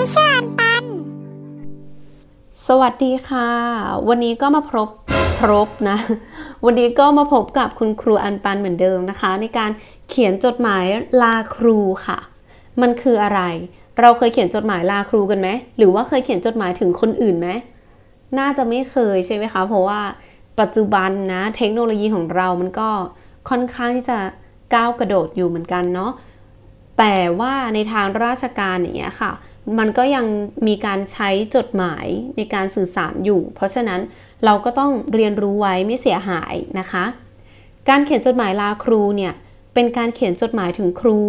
ทิชอร์อันปัน สวัสดีค่ะ วันนี้ก็มาพบพบนะ วันนี้ก็มาพบกับคุณครูอันปันเหมือนเดิมนะคะ ในการเขียนจดหมายลาครูค่ะ มันคืออะไร เราเคยเขียนจดหมายลาครูกันไหมหรือว่าเคยเขียนจดหมายถึงคนอื่นไหมน่าจะไม่เคยใช่ไหมคะ เพราะว่าปัจจุบันนะ เทคโนโลยีของเรามันก็ค่อนข้างที่จะก้าวกระโดดอยู่เหมือนกันเนาะ แต่ว่าในทางราชการอย่างเงี้ยค่ะ มันก็ยังมีการใช้จดหมายในการสื่อสารอยู่ เพราะฉะนั้นเราก็ต้องเรียนรู้ไว้ไม่เสียหายนะคะ การเขียนจดหมายลาครูเนี่ยเป็นการเขียนจดหมายถึงครู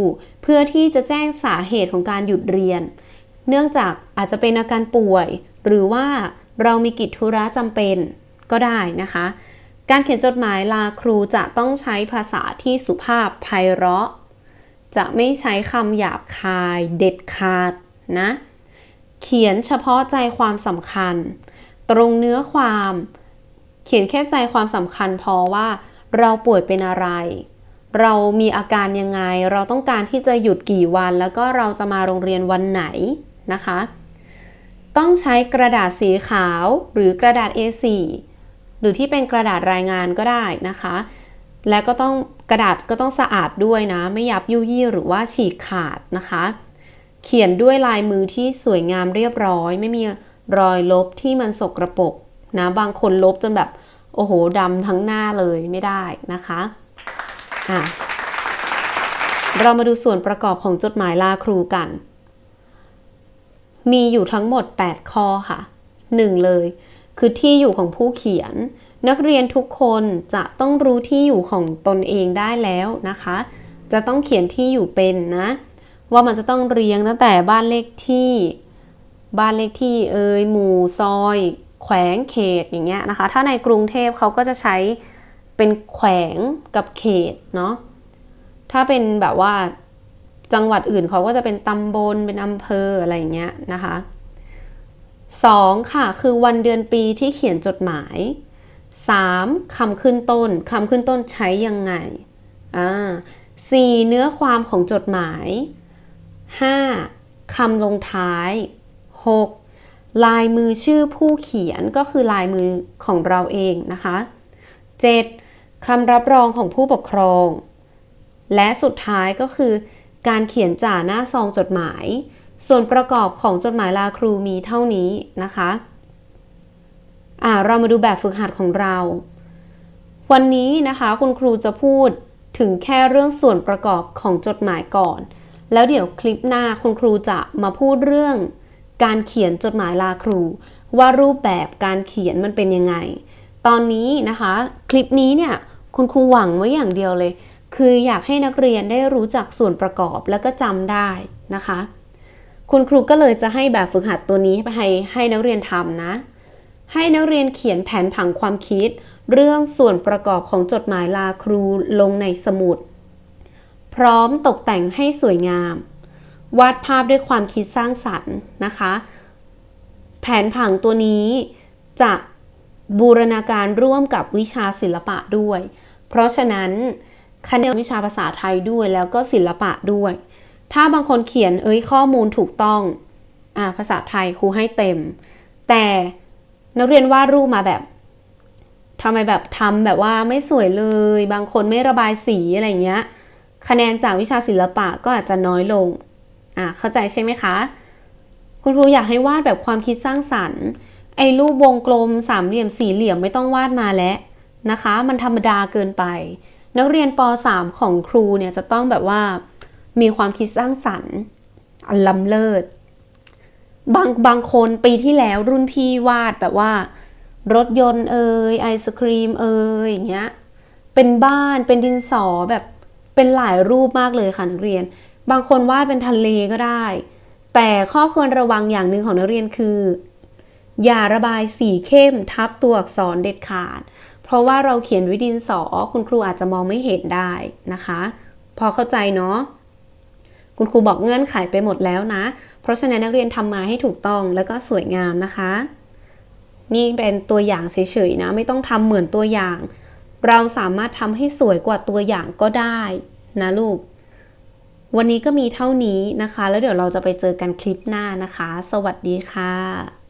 เพื่อที่จะแจ้งสาเหตุของการหยุดเรียน เนื่องจากอาจจะเป็นอาการป่วย หรือว่าเรามีกิจธุระจำเป็นก็ได้นะคะ การเขียนจดหมายลาครูจะต้องใช้ภาษาที่สุภาพไพเราะ จะไม่ใช้คำหยาบคายเด็ดขาดนะ เขียนเฉพาะใจความสำคัญ ตรงเนื้อความ เขียนแค่ใจความสำคัญพอว่าเราป่วยเป็นอะไร เรามีอาการยังไง เราต้องการที่จะหยุดกี่วัน แล้วก็เราจะมาโรงเรียนวันไหนนะคะ ต้องใช้กระดาษสีขาวหรือกระดาษ A4 หรือที่เป็นกระดาษรายงานก็ได้นะคะ และก็ต้อง กระดาษก็ต้องสะอาดด้วยนะ ไม่ยับยุยี่หรือว่าฉีกขาดนะคะ เขียนด้วยลายมือที่สวยงามเรียบร้อย ไม่มีรอยลบที่มันสกรปรกนะบางคนลบจนแบบโอ้โหดำทั้งหน้าเลยไม่ได้นะคะอะเรามาดูส่วนประกอบของจดหมายลาครูกัน มีอยู่ทั้งหมด 8 ข้อค่ะ 1 เลย คือที่อยู่ของผู้เขียน นักเรียนทุกคนจะต้องรู้ที่อยู่ของตนเองได้แล้วนะคะ จะต้องเขียนที่อยู่เป็นนะ ว่ามันจะต้องเรียงตั้งแต่บ้านเลขที่ บ้านเลขที่เอยหมู่ซอย แขวงเขตอย่างเงี้ยนะคะ ถ้าในกรุงเทพเขาก็จะใช้เป็นแขวงกับเขตเนาะถ้าเป็นแบบว่าจังหวัดอื่นเขาก็จะเป็นตำบลเป็นอำเภออะไรอย่างเงี้ยนะคะ 2. ค่ะคือวันเดือนปีที่เขียนจดหมาย 3. คำขึ้นต้นคำขึ้นต้นใช้ยังไงอ่า 4. เนื้อความของจดหมาย 5. คำลงท้าย 6. ลายมือชื่อผู้เขียนก็คือลายมือของเราเองนะคะ 7. คำรับรองของผู้ปกครอง และสุดท้ายก็คือการเขียนจ่าหน้าซองจดหมาย ส่วนประกอบของจดหมายลาครูมีเท่านี้นะคะ อ่าเรามาดูแบบฝึกหัดของเรา วันนี้นะคะคุณครูจะพูดถึงแค่เรื่องส่วนประกอบของจดหมายก่อน แล้วเดี๋ยวคลิปหน้าคุณครูจะมาพูดเรื่อง การเขียนจดหมายลาครู ว่ารูปแบบการเขียนมันเป็นยังไง ตอนนี้นะคะ คลิปนี้เนี่ยคุณครูหวังไว้อย่างเดียวเลย คืออยากให้นักเรียนได้รู้จักส่วนประกอบแล้วก็จำได้นะคะ คุณครูก็เลยจะให้แบบฝึกหัดตัวนี้ไปให้ให้นักเรียนทำนะ ให้นักเรียนเขียนแผนผังความคิด เรื่องส่วนประกอบของจดหมายลาครูลงในสมุด พร้อมตกแต่งให้สวยงาม วาดภาพด้วยความคิดสร้างสรรค์นะคะ แผนผังตัวนี้จะบูรณาการร่วมกับวิชาศิลปะด้วย เพราะฉะนั้นคณะวิชาภาษาไทยด้วยแล้วก็ศิลปะด้วย ถ้าบางคนเขียนเอ้ยข้อมูลถูกต้องอภาษาไทยครูให้เต็ม แต่ นักเรียนวาดรูปมาแบบทำไมแบบทำแบบว่าไม่สวยเลย บางคนไม่ระบายสีอะไรเงี้ย คะแนนจากวิชาศิลปะก็อาจจะน้อยลง อ่าเข้าใจใช่ไหมคะ คุณครูอยากให้วาดแบบความคิดสร้างสรรค์ ไอ้รูปวงกลมสามเหลี่ยมสี่เหลี่ยมไม่ต้องวาดมาแล้วนะคะ มันธรรมดาเกินไป นักเรียนป .3 ของครูเนี่ยจะต้องแบบว่า มีความคิดสร้างสรรค์อล้ำเลิศ บางบางคนปีที่แล้วรุ่นพี่วาดแบบว่า รถยนต์เอ่ยไอศครีมเอ่ยอย่างเงี้ยเป็นบ้านเป็นดินสอแบบเป็นหลายรูปมากเลยค่ะนักเรียน บางคนวาดเป็นทะเลก็ได้ แต่ข้อควรระวังอย่างหนึ่งของนักเรียนคือ อย่าระบายสีเข้มทับตัวอักษรเด็ดขาด เพราะว่าเราเขียนด้วยดินสอคุณครูอาจจะมองไม่เห็นได้นะคะ พอเข้าใจเนาะ คุณครูบอกเงื่อนไขไปหมดแล้วนะ เพราะฉะนั้นนักเรียนทำมาให้ถูกต้องแล้วก็สวยงามนะคะ นี่เป็นตัวอย่างเฉยๆนะ ไม่ต้องทำเหมือนตัวอย่าง เราสามารถทำให้สวยกว่าตัวอย่างก็ได้นะลูก วันนี้ก็มีเท่านี้นะคะ แล้วเดี๋ยวเราจะไปเจอกันคลิปหน้านะคะ สวัสดีค่ะ